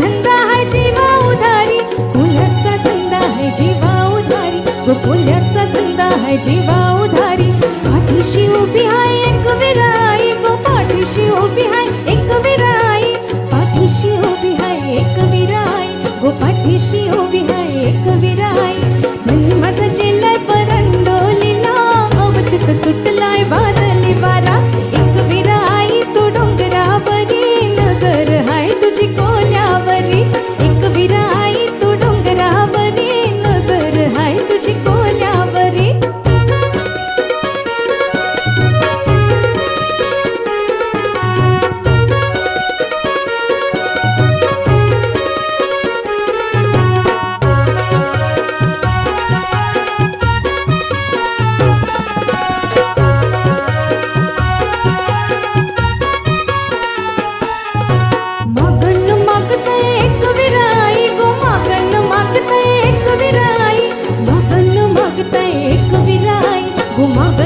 धंदा है जीवा उधारी फुलाचा धंदा है जीवा उधारी व फुलाचा धंदा है जीवा उधारी. पाठीशी उभी हाय एक विराई गो पाठीशी उभी हाय एक विराई. पाठीशी उभी हाय एक विराई गो पाठीशी Mabe.